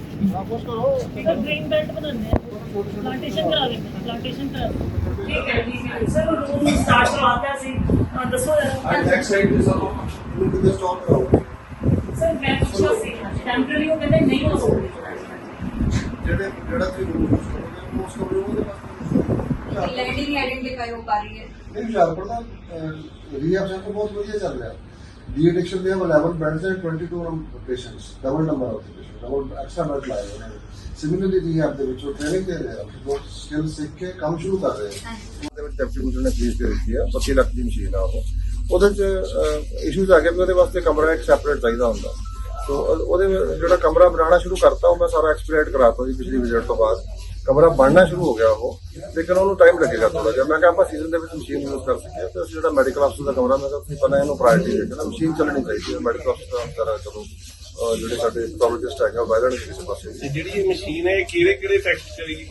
Sir green belt ਬਣਾਉਂਦੇ ਆ plantation ਕਰਾ ਦੇਂਗੇ ਪਲਾਂਟੇਸ਼ਨ ਕਰਾ ਦਿੰਦੇ ਠੀਕ ਹੈ ਠੀਕ ਹੈ ਸਰ ਰੂਮ ਸਟਾਰਟ ਕਰਵਾਤਾ ਸੀ ਹਾਂ, ਦੱਸੋ ਅੱਜ ਨੈਕਸਟ ਸਾਈਡ ਤੇ ਸਰ ਨੂੰ ਕਿਤੇ ਸਟਾਪ ਕਰਾਓ ਸਰ ਮੈਂ ਪੁੱਛਿਆ ਸੀ ਟੈਂਪਰੇਰੀ ਉਹ ਕਹਿੰਦੇ ਨਹੀਂ ਹੋ ਸਕਦੀ ਜਿਹੜੇ ਜਿਹੜਾ ਤੁਸੀਂ ਰੂਮ ਯੂਜ਼ ਕਰੋਗੇ ਉਸ ਕਮਰੇ ਉਹਦੇ ਵਾਸਤੇ ਲੈਂਡਿੰਗ ਆਇਡੈਂਟੀਫਾਈ ਹੋ ਪਾ ਰਹੀ ਹੈ ਨਹੀਂ ਹੁਸ਼ਿਆਰਪੁਰ ਦਾ ਰੀਐਫ ਸੈਂਟਰ ਰਿਹਾ ਡੀ ਐਡਿਕਸ਼ਨ ਦੇ 11 beds and 22 patients double number of patient double extra bed ਲਾਏ ਹੋਏ ਨੇ ਸਿਮਿਲਰਲੀ ਰੀਐਫ ਦੇ ਵਿੱਚ ਉਹ ਟ੍ਰੇਨਿੰਗ ਦੇ ਰਹੇ ਆ ਬਹੁਤ ਸਕਿੱਲ ਸਿੱਖ ਕੇ ਕੰਮ ਸ਼ੁਰੂ ਕਰ ਰਹੇ ਆ ਉਹਦੇ ਵਿੱਚ ਡਿਪਟੀ ਕਮਿਸ਼ਨਰ ਨੇ ਫੀਸ ਦੇ ਦਿੱਤੀ ਆ 25 ਲੱਖ ਦੀ ਮਸ਼ੀਨ ਆ ਉਹ ਉਹਦੇ ਚ ਇਸ਼ੂਜ਼ ਆ ਗਏ ਵੀ ਉਹਦੇ ਵਾਸਤੇ ਕਮਰਾ ਇੱਕ ਸੈਪਰੇਟ ਚਾਹੀਦਾ ਹੁੰਦਾ ਸੋ ਉਹ- ਉਹਦੇ ਜਿਹੜਾ ਕਮਰਾ ਬਣਾਉਣਾ ਸ਼ੁਰੂ ਕਰਤਾ ਉਹ ਮੈਂ ਸਾਰਾ ਐਕਸਪੀਰੀਐਂਟ ਕਰਾਤਾ ਜੀ ਪਿਛਲੀ ਵਿਜ਼ਿਟ ਤੋਂ ਬਾਅਦ ਕਮਰਾ ਬਣਨਾ ਸ਼ੁਰੂ ਹੋ ਗਿਆ ਉਹ ਲੇਕਿਨ ਉਹਨੂੰ ਟਾਈਮ ਲੱਗੇਗਾ ਥੋੜਾ ਜਿਹਾ। ਮੈਂ ਕਿਹਾ ਆਪਾਂ ਸੀਜ਼ਨ ਦੇ ਵਿੱਚ ਮਸ਼ੀਨ ਯੂਜ਼ ਕਰ ਸਕੀਏ। ਤੇ ਅਸੀਂ ਜਿਹੜਾ ਮੈਡੀਕਲ ਅਫਸਰ ਦਾ ਕਮਰਾ ਮੈਂ ਕਿਹਾ ਤੁਸੀਂ ਪਹਿਲਾਂ ਇਹਨੂੰ ਪ੍ਰਾਇੋਰਟੀ ਦੇ ਕੇ ਮਸ਼ੀਨ ਚੱਲਣੀ ਚਾਹੀਦੀ ਹੈ। ਮੈਡੀਕਲ ਅਫਸਰ ਦਾ ਅੰਦਰ ਚਲੋ ਜਿਹੜੇ ਸਾਡੇ ਪੈਥੋਲੋਜਿਸਟ ਹੈਗੇ ਵਾਇਰਲ ਕਿਸੇ ਪਾਸੇ ਜਿਹੜੀ ਇਹ ਮਸ਼ੀਨ ਹੈ ਇਹ ਕਿਹੜੇ ਕਿਹੜੇ ਟੈਸਟ ਕਰੇਗੀ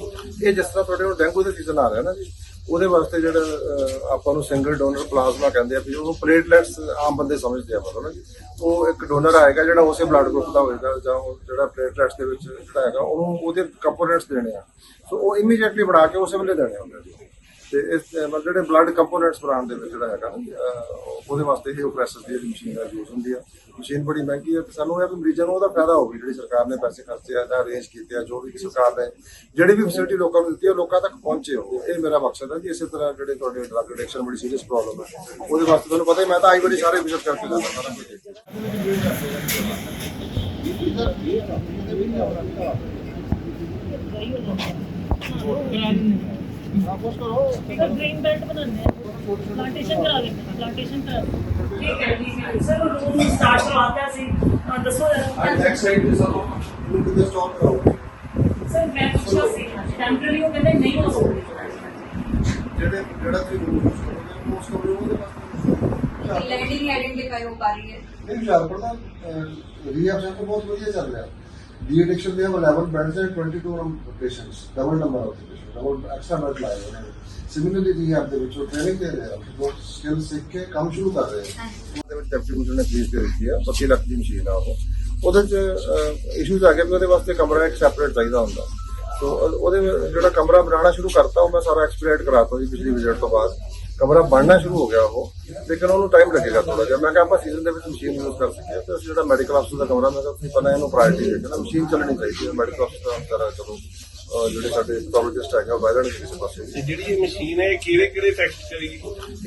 ਇਹ ਜਿਸ ਤਰ੍ਹਾਂ ਤੁਹਾਡੇ ਹੁਣ ਡੈਂਗੂ ਦਾ ਸੀਜ਼ਨ ਆ ਰਿਹਾ ਨਾ ਜੀ। ਉਹਦੇ ਵਾਸਤੇ ਜਿਹੜਾ ਅਹ, ਆਪਾਂ ਨੂੰ ਸਿੰਗਲ ਡੋਨਰ ਪਲਾਜ਼ਮਾ ਕਹਿੰਦੇ ਆ ਵੀ ਉਹ ਪਲੇਟਲੈਟਸ ਆਮ ਬੰਦੇ ਸਮਝਦੇ ਆ ਮਤਲਬ ਨਾ ਜੀ। ਉਹ ਇੱਕ ਡੋਨਰ ਆਏਗਾ ਜਿਹੜਾ ਉਸੇ ਬਲੱਡ ਗਰੁੱਪ ਦਾ ਹੋਏਗਾ ਜਾਂ ਉਹ ਜਿਹੜਾ ਪਲੇਟਲੈਟਸ ਦੇ ਵਿੱਚ ਜਿਹੜਾ ਹੈਗਾ ਉਹਨੂੰ ਉਹਦੇ ਕੰਪੋਨੈਂਟਸ ਦੇਣੇ ਆ। ਸੋ ਉਹ ਇਮੀਡੀਏਟਲੀ ਬਣਾ ਕੇ ਉਸੇ ਵੇਲੇ ਦੇਣੇ ਹੁੰਦੇ ਆ ਜੀ। ਤੇ ਇਸ ਅਹ, ਮਤਲਬ ਜਿਹੜੇ ਬਲੱਡ ਕੰਪੋਨੈਂਟਸ ਬਣਾਉਣ ਦੇ ਵਿੱਚ ਜਿਹੜਾ ਹੈਗਾ ਅਹ, ਉਹਦੇ ਵਾਸਤੇ ਇਹ ਪ੍ਰੋਸੈਸ ਦੀ ਜਿਹੜੀ ਮਸ਼ੀਨ ਦਾ ਯੂਜ਼ ਹੁੰਦੀ ਆ। ਮਸ਼ੀਨ ਬੜੀ ਮਹਿੰਗੀ ਹੈ ਤੇ ਸਾਨੂੰ ਇਹ ਵੀ ਮਰੀਜ਼ਾਂ ਨੂੰ ਉਹਦਾ ਫਾਇਦਾ ਹੋਵੇ ਜਿਹੜੀ ਸਰਕਾਰ ਨੇ ਪੈਸੇ ਖਰਚੇ ਆ, ਜਾਂ ਅਰੇਂਜ ਕੀਤੇ ਆ, ਜੋ ਵੀ ਸਰਕਾਰ ਨੇ, ਜਿਹੜੀ ਵੀ ਫੈਸਿਲਿਟੀ ਲੋਕਾਂ ਨੂੰ ਦਿੱਤੀ ਹੈ ਲੋਕਾਂ ਤੱਕ ਪਹੁੰਚੇ ਹੋ ਇਹ ਮੇਰਾ ਮਕਸਦ ਹੈ ਜੀ, ਇਸੇ ਤਰ੍ਹਾਂ ਜਿਹੜੇ ਤੁਹਾਡੇ ਡਰੱਗ ਐਡਿਕਸ਼ਨ ਬੜੀ ਸੀਰੀਅਸ ਪ੍ਰੋਬਲਮ ਹੈ ਉਹਦੇ ਵਾਸਤੇ ਤੁਹਾਨੂੰ ਪਤਾ ਹੀ, ਮੈਂ ਤਾਂ ਆਈ ਬੜੀ ਸਾਰੇ ਵਿਜ਼ਿਟ ਕਰਕੇ ਜਾਂਦਾ ਸਾਰਾ ਕੁਝ ਸਰ ਗ੍ਰੀਨ ਬੈਲਟ ਬਣਾਉਂਦੇ ਆ। ਪਲਾਂਟੇਸ਼ਨ ਕਰਾ ਦੇਂਗੇ ਪਲਾਂਟੇਸ਼ਨ ਕਰਾ ਠੀਕ ਹੈ ਹੈ। ਸਰ ਰੂਮ ਸਟਾਰਟ ਕਰਵਾਤਾ ਸੀ। ਦੱਸੋ ਅੱਜ ਨੈਕਸਟ ਸਾਈਡ ਤੇ ਸਰ ਨੂੰ ਕਿਤੇ ਸਟਾਪ ਕਰਾਓ। ਸਰ ਮੈਂ ਪੁੱਛਿਆ ਸੀ ਟੈਂਪਰੇਰੀ ਉਹ ਕਹਿੰਦੇ ਨਹੀਂ ਹੋ ਸਕਦੀ। ਜਿਹੜੇ ਜਿਹੜਾ ਤੁਸੀਂ ਰੂਮ ਯੂਜ਼ ਕਰੋਗੇ ਉਸ ਕਮਰੇ ਉਹਦੇ ਵਾਸਤੇ ਲੈਂਡਿੰਗ ਆਇਡੈਂਟੀਫਾਈ ਹੋ ਪਾ ਰਹੀ ਹੈ। ਨਹੀਂ ਹੁਸ਼ਿਆਰਪੁਰ ਦਾ ਰੀਐਫ ਸੈਂਟਰ ਬਹੁਤ ਵਧੀਆ ਚੱਲ ਰਿਹਾ। ਡੀ ਐਡਿਕਸ਼ਨ ਦੇ 11 beds and 22 patients double number of patient double extra bed ਲਾਏ ਹੋਏ ਨੇ ਸਿਮਿਲਰਲੀ ਰੀਐਫ ਦੇ ਵਿੱਚ ਉਹ ਟ੍ਰੇਨਿੰਗ ਦੇ ਰਹੇ ਆ ਬਹੁਤ ਸਕਿੱਲ ਸਿੱਖ ਕੇ ਕੰਮ ਸ਼ੁਰੂ ਕਰ ਰਹੇ ਆ ਉਹਦੇ ਵਿੱਚ ਡਿਪਟੀ ਕਮਿਸ਼ਨਰ ਨੇ ਫੀਸ ਦੇ ਦਿੱਤੀ ਆ 25 ਲੱਖ ਦੀ ਮਸ਼ੀਨ ਆ ਉਹ ਉਹਦੇ ਚ ਇਸ਼ੂਜ਼ ਆ ਗਏ ਵੀ ਉਹਦੇ ਵਾਸਤੇ ਕਮਰਾ ਇੱਕ ਸੈਪਰੇਟ ਚਾਹੀਦਾ ਹੁੰਦਾ ਸੋ ਉਹ- ਉਹਦੇ ਜਿਹੜਾ ਕਮਰਾ ਬਣਾਉਣਾ ਸ਼ੁਰੂ ਕਰਤਾ ਉਹ ਮੈਂ ਸਾਰਾ ਐਕਸਪੀਰੀਐਂਟ ਕਰਾਤਾ ਜੀ ਪਿਛਲੀ ਵਿਜ਼ਿਟ ਤੋਂ ਬਾਅਦ ਕਮਰਾ ਬਣਨਾ ਸ਼ੁਰੂ ਹੋ ਗਿਆ ਉਹ ਲੇਕਿਨ ਉਹਨੂੰ ਟਾਈਮ ਲੱਗੇਗਾ ਥੋੜਾ ਜਿਹਾ। ਮੈਂ ਕਿਹਾ ਆਪਾਂ ਸੀਜ਼ਨ ਦੇ ਵਿੱਚ ਮਸ਼ੀਨ ਯੂਜ਼ ਕਰ ਸਕੀਏ। ਤੇ ਅਸੀਂ ਜਿਹੜਾ ਮੈਡੀਕਲ ਅਫਸਰ ਦਾ ਕਮਰਾ ਮੈਂ ਕਿਹਾ ਤੁਸੀਂ ਪਹਿਲਾਂ ਇਹਨੂੰ ਪ੍ਰਾਇੋਰਟੀ ਦੇ ਨਾ ਮਸ਼ੀਨ ਚੱਲਣੀ ਚਾਹੀਦੀ ਹੈ। ਮੈਡੀਕਲ ਅਫਸਰ ਦਾ ਅੰਦਰ ਚਲੋ ਜਿਹੜੇ ਸਾਡੇ ਪੈਥੋਲੋਜਿਸਟ ਹੈਗੇ ਉਹ ਵਾਇਰਲ ਕਿਸੇ ਪਾਸੇ ਜਿਹੜੀ ਇਹ ਮਸ਼ੀਨ ਹੈ ਇਹ ਕਿਹੜੇ ਕਿਹੜੇ ਟੈਸਟ ਕਰੇਗੀ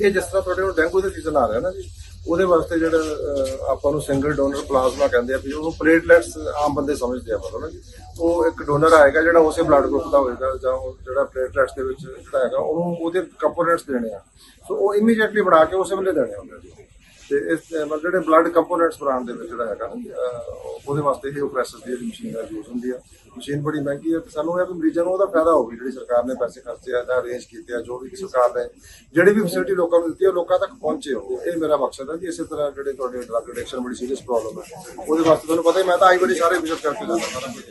ਇਹ ਜਿਸ ਤਰ੍ਹਾਂ ਤੁਹਾਡੇ ਹੁਣ ਡੈਂਗੂ ਦਾ ਸੀਜ਼ਨ ਆ ਰਿਹਾ ਨਾ ਜੀ ਉਹਦੇ ਵਾਸਤੇ ਜਿਹੜਾ ਅਹ, ਆਪਾਂ ਨੂੰ ਸਿੰਗਲ ਡੋਨਰ ਪਲਾਜ਼ਮਾ ਕਹਿੰਦੇ ਆ ਵੀ ਉਹਨੂੰ ਪਲੇਟਲੈਟਸ ਆਮ ਬੰਦੇ ਸਮਝਦੇ ਆ ਮਤਲਬ ਨਾ ਜੀ। ਉਹ ਇੱਕ ਡੋਨਰ ਆਏਗਾ ਜਿਹੜਾ ਉਸੇ ਬਲੱਡ ਗਰੁੱਪ ਦਾ ਹੋਏਗਾ ਜਾਂ ਉਹ ਜਿਹੜਾ ਪਲੇਟਲੈਟਸ ਦੇ ਵਿੱਚ ਜਿਹੜਾ ਹੈਗਾ ਉਹਨੂੰ ਉਹਦੇ ਕੰਪੋਨੈਂਟਸ ਦੇਣੇ ਆ। ਸੋ ਉਹ ਇਮੀਡੀਏਟਲੀ ਬਣਾ ਕੇ ਉਸੇ ਵੇਲੇ ਦੇਣੇ ਹੁੰਦੇ ਜੀ। ਤੇ ਇਸ, ਮਤਲਬ ਜਿਹੜੇ ਬਲੱਡ ਕੰਪੋਨੈਂਟਸ ਬਣਾਉਣ ਦੇ ਵਿੱਚ ਜਿਹੜਾ ਹੈਗਾ ਉਹਦੇ ਵਾਸਤੇ ਇਹ ਪ੍ਰੋਸੈਸ ਦੀ ਮਸ਼ੀਨ ਦਾ ਯੂਜ਼ ਹੁੰਦੀ ਆ। ਮਸ਼ੀਨ ਬੜੀ ਮਹਿੰਗੀ ਹੈ ਤੇ ਸਾਨੂੰ ਇਹ ਵੀ ਮਰੀਜ਼ਾਂ ਨੂੰ ਉਹਦਾ ਫਾਇਦਾ ਹੋਵੇ ਜਿਹੜੀ ਸਰਕਾਰ ਨੇ ਪੈਸੇ ਖਰਚੇ ਆ, ਜਾਂ ਅਰੇਂਜ ਕੀਤੇ ਆ, ਜੋ ਵੀ ਸਰਕਾਰ ਨੇ, ਜਿਹੜੀ ਵੀ ਫੈਸਿਲਿਟੀ ਲੋਕਾਂ ਨੂੰ ਦਿੱਤੀ ਹੈ ਲੋਕਾਂ ਤੱਕ ਪਹੁੰਚੇ ਹੋ ਇਹ ਮੇਰਾ ਮਕਸਦ ਹੈ ਜੀ, ਇਸੇ ਤਰ੍ਹਾਂ ਜਿਹੜੇ ਤੁਹਾਡੇ ਡਰੱਗ ਐਡਿਕਸ਼ਨ ਬੜੀ ਸੀਰੀਅਸ ਪ੍ਰੋਬਲਮ ਹੈ ਉਹਦੇ ਵਾਸਤੇ ਤੁਹਾਨੂੰ ਪਤਾ ਹੀ, ਮੈਂ ਤਾਂ ਆਈ ਵਾਰੀ ਸਾਰੇ ਵਿਜ਼ਿਟ ਕਰਕੇ ਜਾਂਦਾ ਸਾਰਾ ਕੁਝ